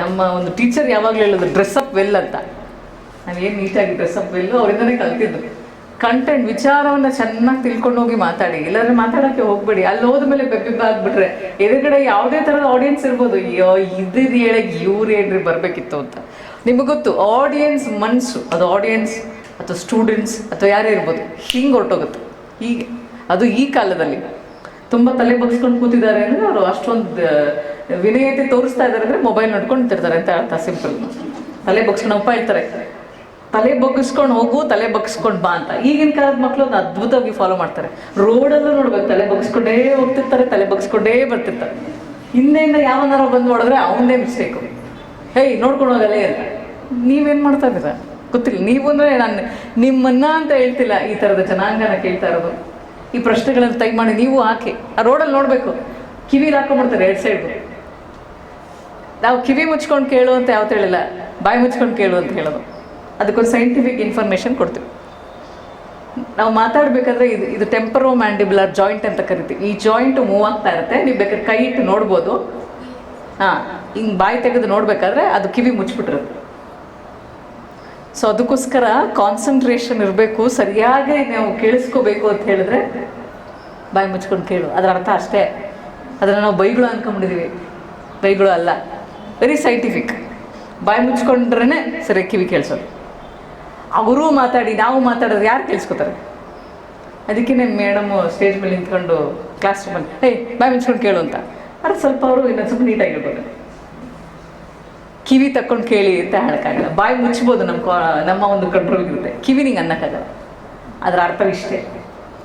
ನಮ್ಮ ಒಂದು ಟೀಚರ್ ಯಾವಾಗಲೂ ಹೇಳೋದು ಡ್ರೆಸ್ ಅಪ್ ವೆಲ್ ಅಂತ. ನಾವೇನು ನೀಟಾಗಿ ಡ್ರೆಸ್ ಅಪ್ ವೆಲ್ಲು ಅವರಿಂದನೇ ಕಲ್ತಿದ್ದು. ಕಂಟೆಂಟ್ ವಿಚಾರವನ್ನ ಚೆನ್ನಾಗಿ ತಿಳ್ಕೊಂಡು ಹೋಗಿ ಮಾತಾಡಿ. ಇಲ್ಲಾಂದ್ರೆ ಮಾತಾಡೋಕ್ಕೆ ಹೋಗ್ಬೇಡಿ. ಅಲ್ಲಿ ಹೋದ್ಮೇಲೆ ಬೆಬ್ಬಿಬ್ಬ ಆಗ್ಬಿಟ್ರೆ ಎದುರುಗಡೆ ಯಾವುದೇ ಥರದ ಆಡಿಯನ್ಸ್ ಇರ್ಬೋದು. ಅಯ್ಯೋ ಇದು ಹೇಳಕ್ಕೆ ಇವ್ರು ಹೇಳ್ರಿ ಬರಬೇಕಿತ್ತು ಅಂತ. ನಿಮಗೆ ಗೊತ್ತು ಆಡಿಯನ್ಸ್ ಮನಸ್ಸು ಅದು ಆಡಿಯನ್ಸ್ ಅಥವಾ ಸ್ಟೂಡೆಂಟ್ಸ್ ಅಥವಾ ಯಾರೇ ಇರ್ಬೋದು, ಹಿಂಗೆ ಹೊರಟೋಗುತ್ತೆ. ಹೀಗೆ. ಅದು ಈ ಕಾಲದಲ್ಲಿ. ತುಂಬ ತಲೆ ಬಗ್ಸ್ಕೊಂಡು ಕೂತಿದ್ದಾರೆ ಅಂದರೆ ಅವರು ಅಷ್ಟೊಂದು ವಿನಯತೆ ತೋರಿಸ್ತಾ ಇದ್ದಾರೆ ಅಂದರೆ ಮೊಬೈಲ್ ನೋಡ್ಕೊಂಡಿರ್ತಾರೆ ಅಂತ ಅರ್ಥ ಸಿಂಪಲ್ ತಲೆ ಬಗ್ಸ್ಕೊಂಡು ಅಪ್ಪ ಹೇಳ್ತಾರೆ ತಲೆ ಬಗ್ಗಿಸ್ಕೊಂಡು ಹೋಗು, ತಲೆ ಬಗ್ಸ್ಕೊಂಡು ಬಾ ಅಂತ. ಈಗಿನ ಕಾಲದ ಮಕ್ಕಳು ಅದನ್ನ ಅದ್ಭುತವಾಗಿ ಫಾಲೋ ಮಾಡ್ತಾರೆ. ರೋಡಲ್ಲೂ ನೋಡ್ಬೇಕು, ತಲೆ ಬಗ್ಸ್ಕೊಂಡೇ ಹೋಗ್ತಿರ್ತಾರೆ, ತಲೆ ಬಗ್ಸ್ಕೊಂಡೇ ಬರ್ತಿರ್ತಾರೆ. ಹಿಂದೆಯಿಂದ ಯಾವನಾರ ಬಂದು ನೋಡಿದ್ರೆ ಅವನದೇ ಮಿಸ್ಟೇಕು ಹೇಯ್ ನೋಡ್ಕೊಂಡು ಹೋಗಲ್ಲ ಅಂತ ನೀವೇನು ಮಾಡ್ತಾ ಇದ್ದೀರಾ? ಗೊತ್ತಿಲ್ಲ. ನೀವು ಅಂದರೆ ನಾನು ನಿಮ್ಮನ್ನ ಅಂತ ಹೇಳ್ತಿಲ್ಲ. ಈ ಥರದ ಜನಾಂಗನ ಕೇಳ್ತಾ ಇರೋದು. ಈ ಪ್ರಶ್ನೆಗಳನ್ನು ತೈ ಮಾಡಿ ನೀವು ಹಾಕಿ. ಆ ರೋಡಲ್ಲಿ ನೋಡಬೇಕು. ಕಿವಿಲಿ ಹಾಕೊಂಡ್ಬಿಡ್ತಾರೆ ಎರಡು ಸೈಡ್ ನಾವು ಕಿವಿ ಮುಚ್ಕೊಂಡು ಕೇಳು ಅಂತ ಯಾವತ್ತು ಹೇಳಿಲ್ಲ, ಬಾಯಿ ಮುಚ್ಕೊಂಡು ಕೇಳು ಅಂತ ಹೇಳೋದು. ಅದಕ್ಕೊಂದು ಸೈಂಟಿಫಿಕ್ ಇನ್ಫಾರ್ಮೇಷನ್ ಕೊಡ್ತೀವಿ. ನಾವು ಮಾತಾಡಬೇಕಾದ್ರೆ ಇದು ಇದು ಟೆಂಪರೋ ಮ್ಯಾಂಡಿಬ್ಯುಲರ್ ಜಾಯಿಂಟ್ ಅಂತ ಕರಿತೀವಿ. ಈ ಜಾಯಿಂಟ್ ಮೂವ್ ಆಗ್ತಾ ಇರುತ್ತೆ. ನೀವು ಬೇಕಾದ್ರೆ ಕೈ ಇಟ್ಟು ನೋಡ್ಬೋದು. ಹಾಂ, ಹಿಂಗೆ ಬಾಯಿ ತೆಗೆದು ನೋಡಬೇಕಾದ್ರೆ ಅದು ಕಿವಿ ಮುಚ್ಚಿಬಿಟ್ಟಿರುತ್ತೆ ಸೊ ಅದಕ್ಕೋಸ್ಕರ ಕಾನ್ಸಂಟ್ರೇಷನ್ ಇರಬೇಕು. ಸರಿಯಾಗಿ ನಾವು ಕೇಳಿಸ್ಕೋಬೇಕು ಅಂತ ಹೇಳಿದ್ರೆ ಬಾಯಿ ಮುಚ್ಕೊಂಡು ಕೇಳು. ಅದರ ಅರ್ಥ ಅಷ್ಟೇ. ಅದನ್ನು ನಾವು ಬೈಗಳು ಅನ್ಕೊಂಬಿಟ್ಟಿದ್ದೀವಿ ಬೈಗಳು ಅಲ್ಲ. ವೆರಿ ಸೈಂಟಿಫಿಕ್ ಬಾಯಿ ಮುಚ್ಕೊಂಡ್ರೇ ಸರಿ ಕಿವಿ ಕೇಳಿಸೋದು. ಅವರು ಮಾತಾಡಿ, ನಾವು ಮಾತಾಡೋದು ಯಾರು ಕೇಳಿಸ್ಕೊತಾರೆ? ಅದಕ್ಕೆ ಮೇಡಮು ಸ್ಟೇಜ್ ಮೇಲೆ ನಿಂತ್ಕೊಂಡು ಕ್ಲಾಸ್ ರೂಮಲ್ಲಿ ಏಯ್, ಬಾಯಿ ಮುಚ್ಕೊಂಡು ಕೇಳು ಅಂತ. ಅದ್ರ ಸ್ವಲ್ಪ ಅವರು ಇನ್ನೊಂದು ಸ್ವಲ್ಪ ನೀಟಾಗಿರ್ಬೋದು ಕಿವಿ ತಕ್ಕೊಂಡು ಕೇಳಿ ಅಂತ ಹೇಳೋಕ್ಕಾಗಲ್ಲ. ಬಾಯಿ ಮುಚ್ಬೋದು ನಮ್ಮ ನಮ್ಮ ಒಂದು ಕಂಟ್ರೋಲ್ ಇರುತ್ತೆ. ಕಿವಿ ನಿಂಗೆ ಅನ್ನೋಕ್ಕಾಗಲ್ಲ. ಅದರ ಅರ್ಥವಿಷ್ಟೇ.